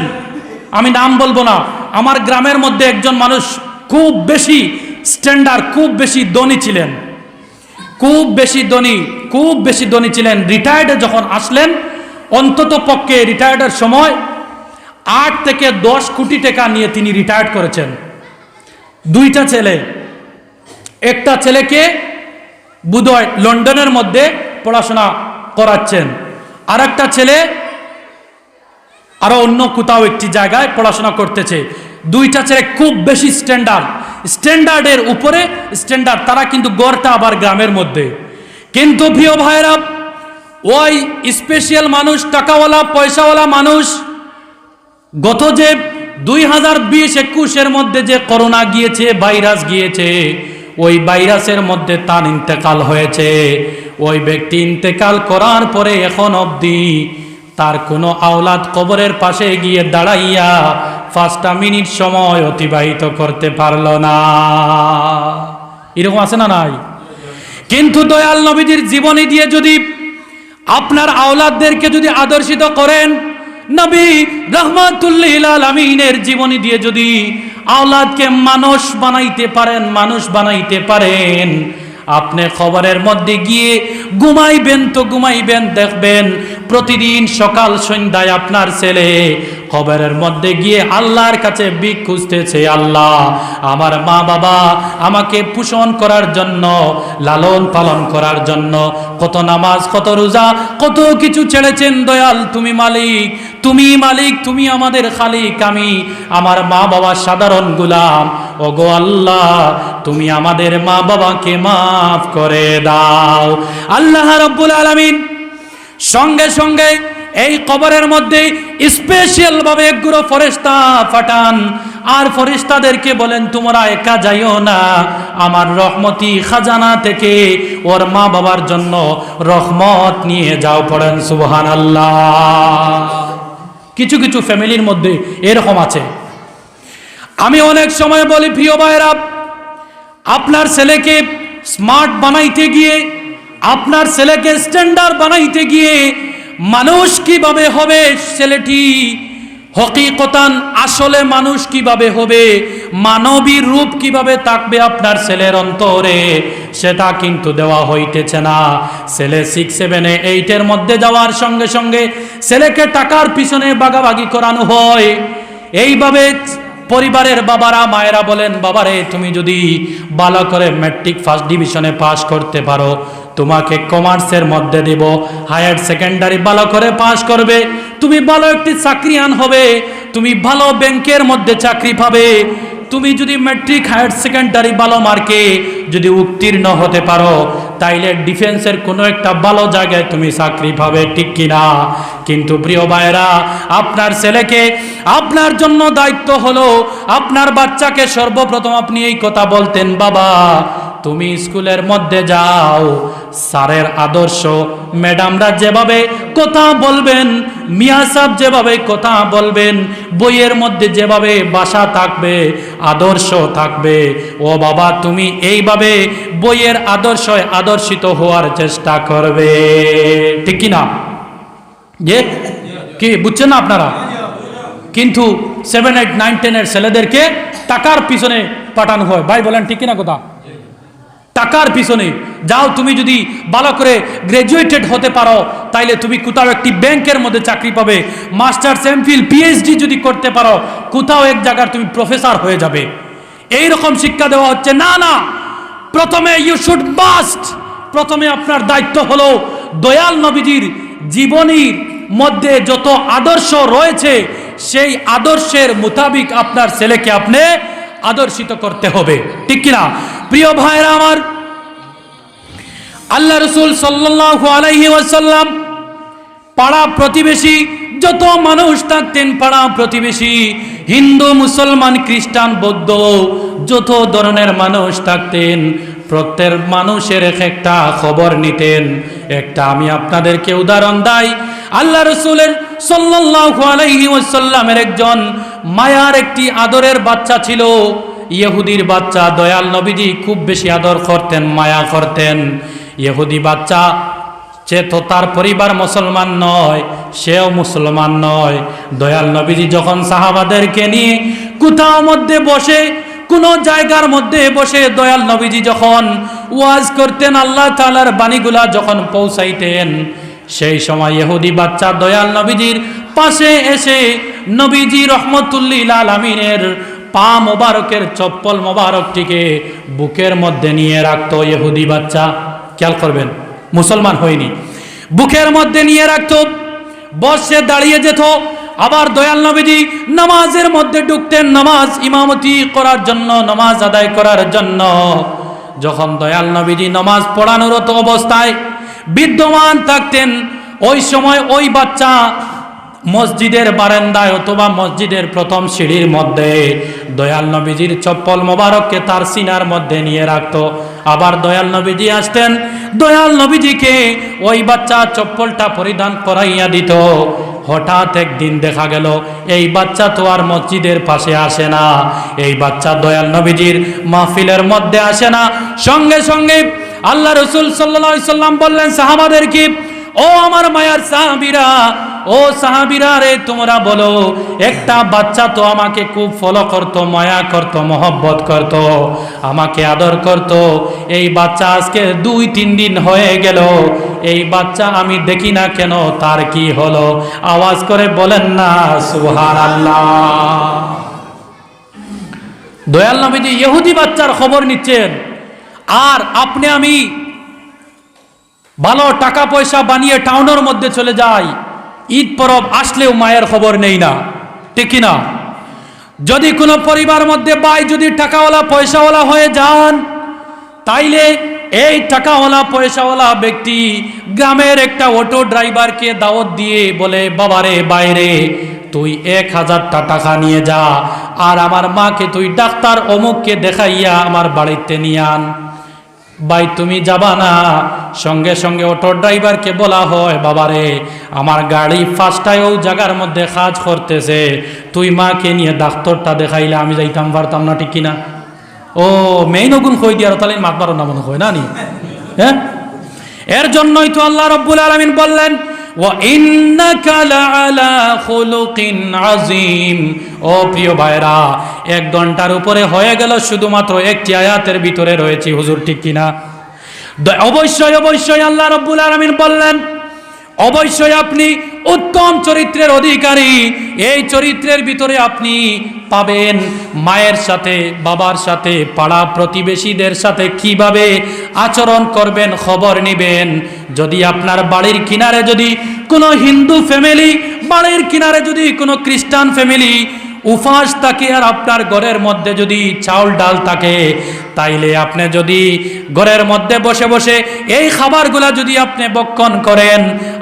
বলছেন আমি নাম বলব না। আমার গ্রামের মধ্যে একজন মানুষ খুব বেশি স্ট্যান্ডার্ড খুব বেশি ধনী ছিলেন। খুব বেশি ধনী, খুব বেশি ধনী ছিলেন। রিটায়ার্ডে যখন আসলেন, অন্তত পক্ষে রিটায়ার্ডের সময় আট থেকে দশ কোটি টাকা নিয়ে তিনি রিটায়ার্ড করেছেন। দুইটা ছেলে। একটা ছেলেকে বুধয় লন্ডনের মধ্যে পড়াশোনা করাচ্ছেন। আর একটা ছেলে আরও অন্য কোথাও একটি জায়গায় পড়াশোনা করতেছে। দুইটা ছেলে খুব বেশি স্ট্যান্ডার্ড স্ট্যান্ডার্ডের উপরে স্ট্যান্ডার্ড তারা কিন্তু গড়টা আবার গ্রামের মধ্যে। কিন্তু প্রিয় ভাইরা ওই স্পেশাল মানুষ, টাকাওয়ালা, পয়সাওয়ালা মানুষ, গত যে দুই হাজার বিশ একুশের মধ্যে যে করোনা গিয়েছে, ভাইরাস গিয়েছে, ওই ভাইরাসের মধ্যে তার ইন্তেকাল হয়েছে। ওই ব্যক্তি ইন্তেকাল করার পরে এখন অবধি তার কোনো আওলাদ কবরের পাশে গিয়ে দাঁড়াইয়া পাঁচটা মিনিট সময় অতিবাহিত করতে পারল না। এরকম আছে না নাই? কিন্তু দয়াল নবীজির জীবনী দিয়ে যদি আপনার আওলাদদেরকে যদি আদর্শিত করেন, নবী রহমাতুল্লিল আলমিনের জীবনী দিয়ে যদি আওলাদকে মানুষ বানাইতে পারেন, মানুষ বানাইতে পারেন আপনি খবরের মধ্যে গিয়ে ঘুমাইবেন তো ঘুমাইবেন, দেখবেন প্রতিদিন সকাল সন্ধ্যায় আপনার ছেলে খবরের মধ্যে গিয়ে আল্লাহর কাছে বিক খুঁজতেছে, আল্লাহ, আমার মা বাবা আমাকে পোষণ করার জন্য, লালন পালন করার জন্য কত নামাজ, কত রোজা, কত কিছু ছেড়েছেন, দয়াল তুমি মালিক। তুমি মালিক, তুমি আমাদের খালিক, আমি আমার মা বাবা সাধারণ গুলাম। ও গো আল্লাহ, তুমি আমাদের মা বাবাকে মাফ করে দাও। আল্লাহ রব্বুল আলামিন সঙ্গে সঙ্গে এই কবরের মধ্যে স্পেশাল ভাবে একগুলো ফরেস্তা ফাটান আর ফরিস্তাদেরকে বলেন, তোমরা একা যাইও না। আমার রহমতি খাজানা থেকে ওর মা বাবার জন্য রহমত নিয়ে যাও। পড়েন সুবহান আল্লাহ কিছু কিছু ফ্যামিলির মধ্যে এরকম আছে। আমি অনেক সময় বলি, প্রিয় ভাইরা আপনার ছেলেকে স্মার্ট বানাইতে গিয়ে, আপনার ছেলেকে স্ট্যান্ডার্ড বানাইতে গিয়ে মানুষ কীভাবে হবে? ছেলেটি হকিকতান আসলে মানুষ কীভাবে হবে? মানবী রূপ কীভাবে থাকবে আপনার ছেলের অন্তরে? সেটা কিন্তু দেওয়া হইতেছে না। ছেলে সিক্স সেভেনে এইটের মধ্যে যাওয়ার সঙ্গে সঙ্গে ছেলেকে টাকার পিছনে বাগাবাগি করানো হয়। এইভাবে পরিবারের বাবারা, মায়েরা বলেন, বাবারে, তুমি যদি ভালো করে ম্যাট্রিক ফার্স্ট ডিভিশনে পাশ করতে পারো, তোমাকে কমার্সের মধ্যে দেব হায়ার সেকেন্ডারি ভালো করে পাশ করবে, তুমি ভালো একটি চাকরিয়ান হবে, তুমি ভালো ব্যাংকের মধ্যে চাকরি পাবে। তুমি যদি ম্যাট্রিক হায়ার সেকেন্ডারি ভালো মার্কে যদি উত্তীর্ণ হতে পারো, তাইলে ডিফেন্সের কোনো একটা ভালো জায়গায় তুমি চাকরি পাবে, ঠিক কিনা? কিন্তু প্রিয় ভাইরা আপনার ছেলেকে আপনার জন্য দায়িত্ব হলো আপনার বাচ্চাকে সর্বপ্রথম আপনি এই কথা বলতেন, বাবা, তুমি স্কুলের মধ্যে যাও স্যারের আদর্শ। ম্যাডামরা যেভাবে কথা বলবেন, মিয়া সাহেব যেভাবে কথা বলবেন, বইয়ের মধ্যে যেভাবে বাসা থাকবে, আদর্শ থাকবে। ও বাবা, তুমি এইভাবে বইয়ের আদর্শয় আদর্শিত হওয়ার চেষ্টা করবে। ঠিক কি না? যে কি, বুঝছেন না আপনারা? কিন্তু সেভেন এইট নাইন টেনের ছেলেদেরকে টাকার পিছনে পাঠানো হয়। ভাই, বলেন, ঠিক কিনা কথা? টাকার পিছনে। যাও, তুমি যদি ভালো করে গ্রাজুয়েটেড হতে পারো, তাইলে তুমি কোথাও একটি ব্যাংকের মধ্যে চাকরি পাবে। মাস্টার্স এমফিল পিএইচডি যদি করতে পারো, কোথাও এক জায়গার তুমি প্রফেসর হয়ে যাবে। এই রকম শিক্ষা দেওয়া হচ্ছে। না না, প্রথমে ইউ শুড মাস্ট প্রথমে আপনার দায়িত্ব হলো দয়াল নবীজির জীবনীর মধ্যে যত আদর্শ রয়েছে, সেই আদর্শের মোতাবিক আপনার ছেলেকে আপনি আদর্শিত করতে হবে। ঠিক কিনা? প্রিয় ভাইরা আমার, আল্লাহ রসুল সাল্লাহ আলাইহি ওয়াসাল্লাম পাড়া প্রতিবেশী, যত মানুষ থাকতেন পাড়া প্রতিবেশী, হিন্দু, মুসলমান, খ্রিস্টান, বৌদ্ধ, যত ধরনের মানুষ থাকতেন, প্রত্যেক মানুষের এক একটা খবর নিতেন। একটা আমি আপনাদেরকে উদাহরণ দেই। আল্লাহ রসুলের সাল্লাল্লাহু আলাইহি ওয়াসাল্লামের একজন মায়ার একটি আদরের বাচ্চা ছিল। ইহুদির বাচ্চা দয়াল নবীজি খুব বেশি আদর করতেন, মায়া করতেন। ইহুদি বাচ্চা সে তো তার পরিবার মুসলমান নয়, সেও মুসলমান নয়। দয়াল নবীজি যখন সাহাবাদেরকে নিয়ে কোথাও মধ্যে বসে, কোন জায়গার মধ্যে বসে দয়াল নবীজি যখন ওয়াজ করতেন, আল্লাহ তালার বাণীগুলা যখন পৌঁছাইতেন, সেই সময় ইহুদি বাচ্চা দয়াল নবীজির পাশে এসে নবীজি রহমতুল্লিল আলমিনের পা মোবারকের চপ্পল মোবারকটিকে বুকের মধ্যে নিয়ে রাখতো ইহুদি বাচ্চা। খেয়াল করবেন, মুসলমান হয়নি। বুকের মধ্যে নিয়ে রাখতো, বসে দাঁড়িয়ে যেত। আবার দয়াল নবীজি নামাজের মধ্যে ঢুকতেন, নামাজ ইমামতি করার জন্য, নামাজ আদায় করার জন্য। যখন দয়াল নবীজি নামাজ পড়ানোরত অবস্থায় বিদ্যমান থাকতেন, ওই সময় ওই বাচ্চা মসজিদের বারান্দায় অথবা মসজিদের প্রথম সিঁড়ির মধ্যে। দয়াল নবীজির চপ্পল মোবারককে তার সিনার মধ্যে নিয়ে রাখতো। আবার দয়াল নবীজি আসতেন। দয়াল নবীজিকে ওই বাচ্চা চপ্পলটা পরিধান করাইয়া দিত। হঠাৎ একদিন দেখা গেল, এই বাচ্চা তো আর মসজিদের পাশে আসে না। এই বাচ্চা দয়াল নবীজির মাহফিলের মধ্যে আসে না। সঙ্গে সঙ্গে আল্লাহ রসুল সাল্লা সাল্লাম বললেন সাহাবাদের কি ও আমার মায়ার সাহাবিরা ও সাহাবিরা রে, তোমরা বলো, একটা বাচ্চা তো আমাকে খুব ফলো করত, মায়া করত, মহব্বত করত, আমাকে আদর করত। এই বাচ্চা আজকে দুই, তিন দিন হয়ে গেল। এই বাচ্চা আমি দেখি না কেন, তার কি হলো? আওয়াজ করে বলেন না সুহার আল্লাহ দয়াল নবীজি ইহুদি বাচ্চার খবর নিচ্ছেন। আর আপনি আমি ভালো টাকা পয়সা বানিয়ে টাউনের মধ্যে চলে যাই। ঈদ পরব আসলেও মায়ের খবর নেই না। ঠিক না? যদি কোনো পরিবার মধ্যে বাই যদি টাকাওয়ালা, পয়সাওয়ালা হয়ে যান, তাইলে এই টাকাওয়ালা, পয়সাওয়ালা ব্যক্তি গ্রামের একটা অটো ড্রাইভারকে দাওয়াত দিয়ে বলে, বাবারে, বাইরে, তুই এক হাজারটা টাকা নিয়ে যা, আর আমার মাকে তুই ডাক্তার অমুককে দেখাইয়া আমার বাড়িতে নিয়ে আন। ভাই, তুমি যাবা না। সঙ্গে সঙ্গে অটো ড্রাইভারকে বলা হয়, বাবারে, আমার গাড়ি ফার্স্টায় ও জায়গার মধ্যে কাজ করতেছে। তুই মাকে নিয়ে ডাক্তারটা দেখাইলে আমি যাইতাম, পারতাম না, ঠিক কিনা? ও, মেইন গুণ কই দিয়ার তাহলে মাত বারো না মনে হয় না নি? হ্যাঁ? এর জন্যই তো আল্লাহ রব্বুল আলমিন বললেন ও প্রিয় ভাইরা এক ঘণ্টার উপরে হয়ে গেল শুধুমাত্র একটি আয়াতের ভিতরে রয়েছি, হুজুর ঠিক কিনা? অবশ্যই অবশ্যই আল্লাহ রব্বুল আলমিন বললেন, অবশ্যই আপনি উত্তম চরিত্রের অধিকারী, এই চরিত্রের ভিতরে আপনি পাবেন মায়ের সাথে, বাবার সাথে, পাড়া প্রতিবেশীদের সাথে কীভাবে আচরণ করবেন, খবর নেবেন। যদি আপনার বাড়ির কিনারে যদি কোনো হিন্দু ফ্যামিলি বাড়ির কিনারে যদি কোনো খ্রিস্টান ফ্যামিলি উপাস থাকে আর আপনার ঘরের মধ্যে যদি চাউল ডাল থাকে, তাইলে আপনি যদি ঘরের মধ্যে বসে বসে এই খাবারগুলা যদি আপনি বক্ষণ করেন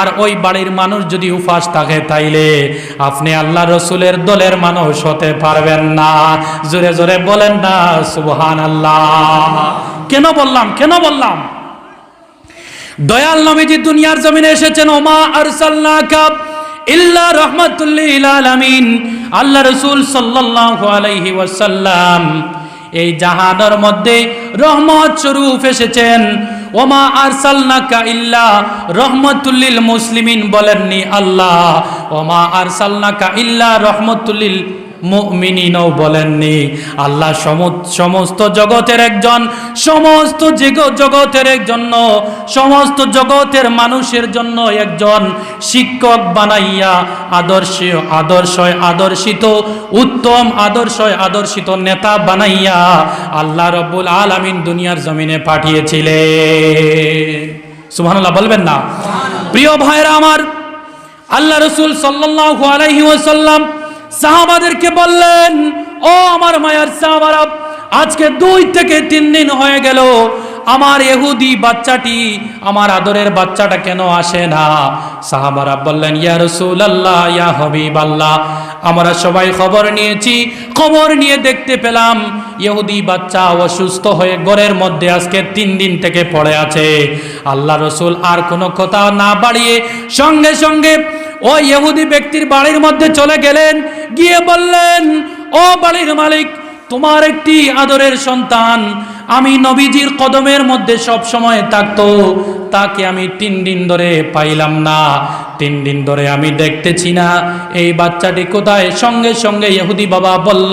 আর ওই বাড়ির মানুষ যদি উপাস থাকে, তাইলে আপনি আল্লাহ রসুলের দলের মানুষ হতে পারবেন না। জোরে জোরে বলেন না সুবহান আল্লাহ কেন বললাম কেন বললাম? দয়াল নবীজি দুনিয়ার জমিনে এসেছেন, ওমা আরসালনাকা ইল্লা রহমাতুল্লিল আলামিন। আল্লাহ রসুল সাল্লাল্লাহু আলাইহি ওয়াসাল্লাম এই জাহানের মধ্যে রহমত স্বরূপ এসেছেন। ওমা আরসালনাকা ইল্লা রহমতুল্লিল মুসলিমিন বলেননি আল্লাহ। ওমা আরসালনাকা ইল্লা রহমতুল্লিল মুমিনিনও বলেননি। আল্লাহ সমু- সমস্ত জগতের একজন, সমস্ত জেগ- জগতের একজন সমস্ত জগতের মানুষের জন্য একজন শিক্ষক বানাইয়া আদর্শ আদর্শ আদর্শিত, উত্তম আদর্শ আদর্শিত নেতা বানাইয়া আল্লাহ রব্বুল আলামিন দুনিয়ার জমিনে পাঠিয়েছিলেন সুবহানাল্লাহ, বলবেন না? প্রিয় ভাইরা আমার, আল্লাহ রসুল সাল্লাল্লাহু আলাইহি ওয়াসাল্লাম সাহাবাদেরকে বললেন, ও আমার মায়ার সাহাবারা, আজকে দুই থেকে তিন দিন হয়ে গেল, আমার এহুদি বাচ্চাটি, আমার আদরের বাচ্চাটা কেন আসে না? সাহাবারা বললেন, ইয়া রসুল আল্লাহ ইয়া হবিব আল্লাহ আমরা সবাই খবর নিয়েছি, খবর নিয়ে দেখতে পেলাম, ইহুদি বাচ্চা অসুস্থ হয়ে ঘরের মধ্যে আজকে তিন দিন থেকে পড়ে আছে। আল্লাহ রসুল আর কোনো কথা না বাড়িয়ে সঙ্গে সঙ্গে ওই ইহুদি ব্যক্তির বাড়ির মধ্যে চলে গেলেন। গিয়ে বললেন, ও বাড়ির মালিক, তোমার একটি আদরের সন্তান। আমি নবীজির কদমের মধ্যে সব সময় থাকতো। তাকে আমি তিন দিন ধরে পাইলাম না। তিন দিন ধরে আমি দেখতেছি না। এই বাচ্চাটি কোথায়? সঙ্গে সঙ্গে ইহুদি বাবা বলল,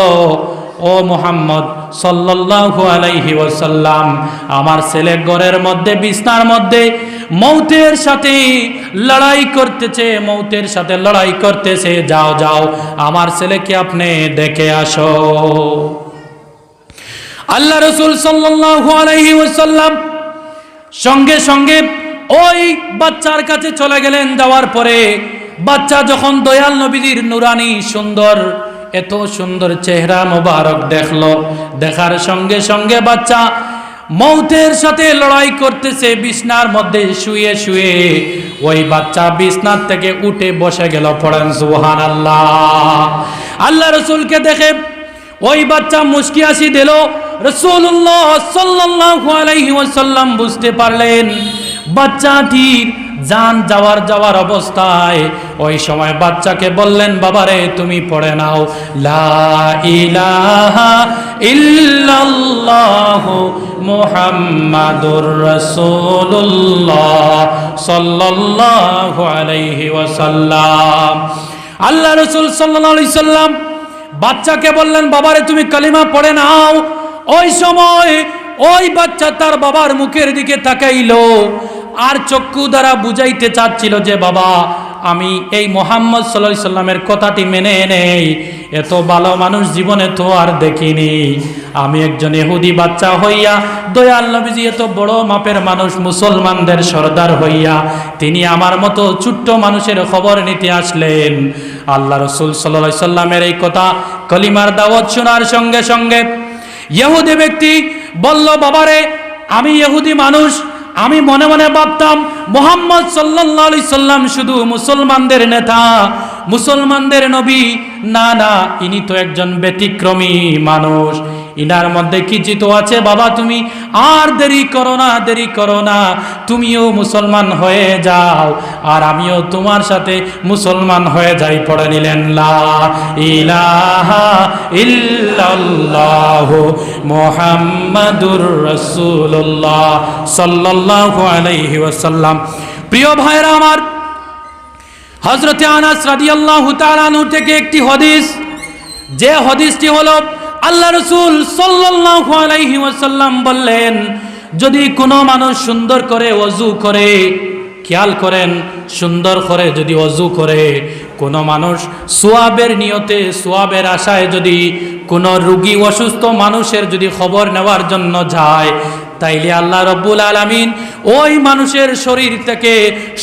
ও মোহাম্মদ সাল্লাল্লাহু আলাইহি ওয়াসাল্লাম, আমার ছেলে ঘরের মধ্যে, বিছনার মধ্যে মৌতের সাথে লড়াই করতেছে, মৌতের সাথে লড়াই করতেছে। যাও যাও, আমার ছেলেকে আপনি দেখে আসো। আল্লাহ রসুল ওয়াসাল্লাম সঙ্গে সঙ্গে ওই বাচ্চার কাছে চলে গেলেন। যাওয়ার পরে বাচ্চা যখন দয়াল নবীজির নুরানি সুন্দর, এত সুন্দর চেহারা মোবারক দেখল। দেখার সঙ্গে সঙ্গে বাচ্চা মৌতের সাথে লড়াই করতেছে, বিছনার মধ্যে শুয়ে শুয়ে। ওই বাচ্চা বিছনার থেকে উঠে বসে গেল পড়েন সুহান আল্লাহ আল্লাহ রসুলকে দেখে ওই বাচ্চা মুস্কি আসি দিল রসুল্লাহ বুঝতে পারলেন বাচ্চাটির জান যাওয়ার যাওয়ার অবস্থায় ওই সময় বাচ্চাকে বললেন, বাবারে, তুমি পড়ে নাও। লা ইলাহা ইল্লাল্লাহ। মুহাম্মাদুর রাসূলুল্লাহ সাল্লাল্লাহু আলাইহি ওয়াসাল্লাম। আল্লাহ রাসূল সাল্লাল্লাহু আলাইহি সাল্লাম বাচ্চাকে বললেন, বাবারে, তুমি কালিমা পড়ে নাও। ওই সময় ওই বাচ্চা তার বাবার মুখের দিকে তাকাইলো আর চক্ষু দ্বারা বুঝাইতে চাচ্ছিল যে, বাবা, আমি এই মোহাম্মদ সাল্লাহ সাল্লামের কথাটি মেনে নেই। এত ভালো মানুষ জীবনে তো আর দেখিনি। আমি একজন এহুদি বাচ্চা হইয়া, দয়াল নবীজি এত বড় মাপের মানুষ, মুসলমানদের সর্দার হইয়া, তিনি আমার মতো ছোট্ট মানুষের খবর নিতে আসলেন। আল্লাহ রসুল সাল্লা সাল্লামের এই কথা কলিমার দাওয়াত শোনার সঙ্গে সঙ্গে ইহুদি ব্যক্তি বলল, বাবারে, আমি ইহুদি মানুষ, আমি মনে মনে ভাবতাম, মোহাম্মদ সাল্লি সাল্লাম শুধু মুসলমানদের নেতা মুসলমানদের নবী, না না, ইনি তো একজন ব্যতিক্রমী মানুষ। ইনার মধ্যে কি চিত আছে বাবা তুমি? আর দেরি করো না, দেরি করো না, তুমিও মুসলমান হয়ে যাও। আর আমিও তোমার সাথে মুসলমান হয়ে যাই, পড়ে নিলেন সাল্লাল্লাহু আলাইহি ওয়াসাল্লাম। প্রিয় ভাইরা আমার হযরতে আনাস রাদিয়াল্লাহু তাআলা আনহু থেকে একটি হাদিস। যে হাদিসটি হলো, আল্লাহ রসুল সাল্লাল্লাহু আলাইহি ওয়াসাল্লাম বললেন, যদি কোনো মানুষ সুন্দর করে অজু করে, খেয়াল করেন, সুন্দর করে যদি অজু করে, কোনো মানুষ সোয়াবের নিয়তে, সোয়াবের আশায় যদি কোনো রুগী অসুস্থ মানুষের যদি খবর নেওয়ার জন্য যায় তাইলে আল্লাহ রব্বুল আলমিন ওই মানুষের শরীর থেকে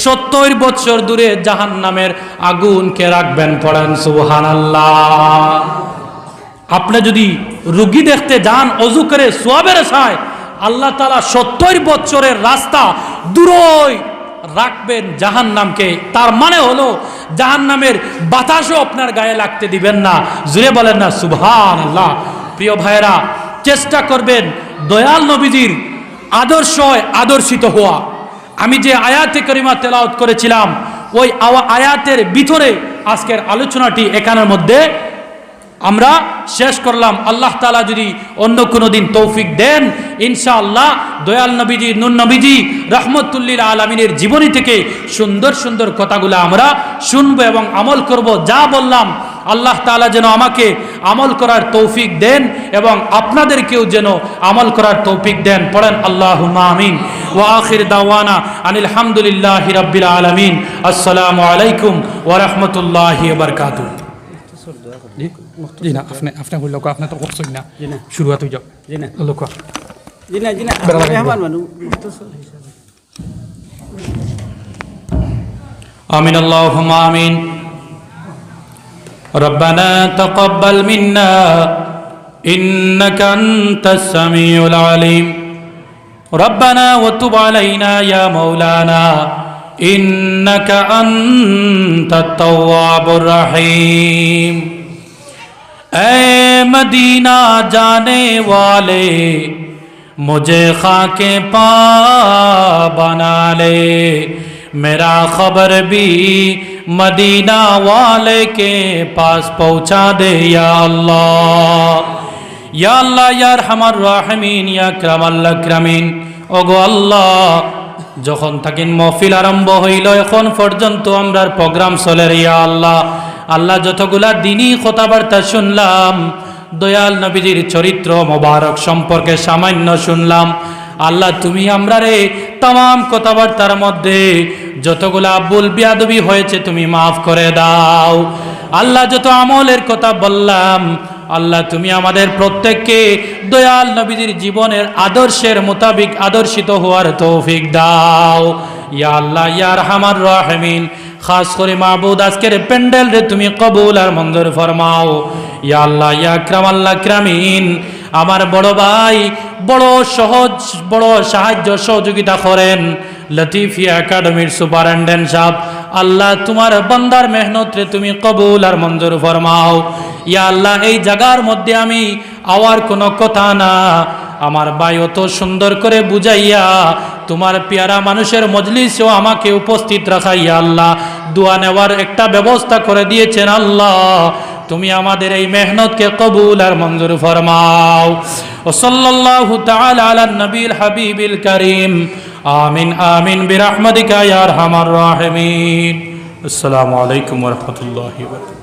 সত্তর বৎসর দূরে জাহান নামের আগুনকে রাখবেন, পড়েন সুহান আল্লাহ আপনি যদি রুগী দেখতে যান, অজু করে সোয়াবের আশায়, আল্লাহ তালা সত্তর বছরের রাস্তা দূরই রাখবেন জাহান নামকে তার মানে হলো জাহান নামের বাতাসও আপনার গায়ে লাগতে দিবেন না। জুড়ে বলেন না সুভান আল্লাহ প্রিয় ভাইয়েরা চেষ্টা করবেন দয়াল নবীজির আদর্শ আদর্শিত হওয়া। আমি যে আয়াতে করিমা তেলাওত করেছিলাম, ওই আয়াতের ভিতরে আজকের আলোচনাটি এখানের মধ্যে আমরা শেষ করলাম। আল্লাহ তালা যদি অন্য কোনো দিন তৌফিক দেন, ইনশাআল্লাহ দয়াল নবীজি নুন নবীজি রহমতুল্লিল আলমিনের জীবনী থেকে সুন্দর সুন্দর কথাগুলো আমরা শুনব এবং আমল করব। যা বললাম আল্লাহ তালা যেন আমাকে আমল করার তৌফিক দেন এবং আপনাদেরকেও যেন আমল করার তৌফিক দেন। পড়েন আল্লাহ আমিন। ও আখির দাওয়ানা আনিল হামদুলিল্লাহ রব্বিল আলমিন। আসসালামু আলাইকুম ওরহমতুল্লাহ বরকাতু জি জি না আপনি আপনি বলল আপনি তো করছেন না। জি না। যাও জি না। লোক জি না জি না বেড়া লাগাই মেহমান ربنا تقبل منا إنك أنت السميع العليم ربنا وتب علينا يا مولانا إنك أنت التواب الرحيم اے مدینہ جانے والے مجھے خاک پا بنا لے میرا خبر بھی মদিনা ওয়ালেকে পাশ পৌঁছা দে दे या अल्लाह या अल्लाह यार ওগো আল্লাহ, যখন থাকেন মফিল আরম্ভ হইল, এখন পর্যন্ত আমরা প্রোগ্রাম চলে রিয়া আল্লাহ। আল্লাহ যতগুলা দিনই কথাবার্তা শুনলাম, দয়াল নবীজির চরিত্র মোবারক সম্পর্কে সামান্য শুনলাম। আল্লাহ, তুমি আমরা রে তাম, কথাবার্তার মধ্যে যতগুলা আব্বুল বিয়াদবি হয়েছে তুমি মাফ করে দাও। আল্লাহ যত আমলের কথা বললাম, আল্লাহ তুমি আমাদের প্রত্যেককে দয়াল নবীজির জীবনের আদর্শের মোতাবিক আদর্শিত হওয়ার তৌফিক দাও। ইয়া আল্লাহ ইয়ার হামার রাহমিন, খাস করে মাহবুদ আজকের প্যান্ডেল রে তুমি কবুল আর মঞ্জুর ফরমাও। ইয়া আল্লাহ, ইয়া ক্রাম আল্লাহ ক্রামিন আমার বড় ভাই বড় সহজ, বড় সাহায্য সহযোগিতা করেন। লতিফিয়া একাডেমির সুপারিনটেন্ডেন্ট সাহেব, আল্লাহ তোমার বান্দার মেহনত রে তুমি কবুল আর মঞ্জুর ফরমাও। ইয়া আল্লাহ, এই জায়গার মধ্যে আমি আওয়ার কোনো কথা না। আমার ভাই অত সুন্দর করে বুঝাইয়া, তোমার পেয়ারা মানুষের মজলিসেও আমাকে উপস্থিত রাখাইয়া আল্লাহ, দোয়া নেওয়ার একটা ব্যবস্থা করে দিয়েছেন আল্লাহ। তুমি আমাদের এই মেহনতকে কবুল আর মঞ্জুর ফরমাও। ও সাল্লাল্লাহু তাআলা আলা নবীল হাবিবিল করিম। আমিন আমিন, বিরহমাতিকা ইয়া আরহামার রাহিমিন। আসসালামু আলাইকুম ওয়া রাহমাতুল্লাহি ওয়া